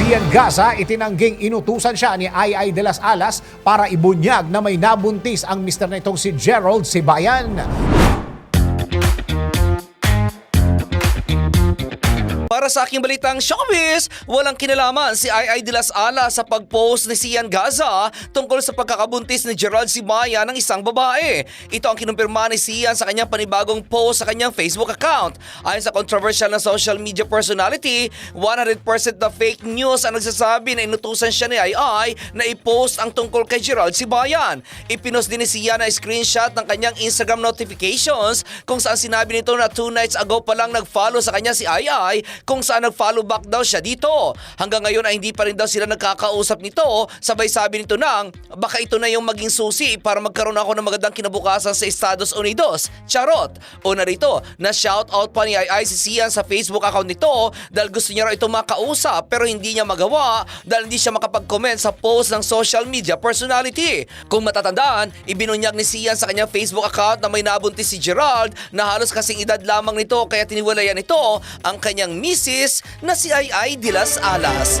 Sian Gaza itinangging inutusan siya ni Ay de las Alas para ibunyag na may nabuntis ang mister na itong si Gerald Sibayan. Para sa aking balitang showbiz, walang kinalaman si Ay de las Alas sa pag-post ni Sian Gaza tungkol sa pagkakabuntis ni Gerald Simaya ng isang babae. Ito ang kinumpirma ni Sian sa kanyang panibagong post sa kanyang Facebook account. Ayon sa controversial na social media personality, 100% na fake news ang nagsasabi na inutusan siya ni Ay na i-post ang tungkol kay Gerald Sibayan. Ipinost din ni Sian na screenshot ng kanyang Instagram notifications kung saan sinabi nito na two nights ago pa lang nag-follow sa kanya si Ay kung saan nag-follow back daw siya dito. Hanggang ngayon ay hindi pa rin daw sila nagkakausap nito. Sabay sabi nito nang baka ito na yung maging susi para magkaroon ako ng magandang kinabukasan sa Estados Unidos. Charot! Una rito, na shoutout pa ni Sian sa Facebook account nito dahil gusto niya raw ito makausap pero hindi niya magawa dahil hindi siya makapag-comment sa post ng social media personality. Kung matatandaan, ibinunyag ni Sian sa kanyang Facebook account na may nabuntis si Gerald na halos kasing edad lamang nito kaya tiniwalayan nito ang kanyang misis na si Ay Ay de las Alas.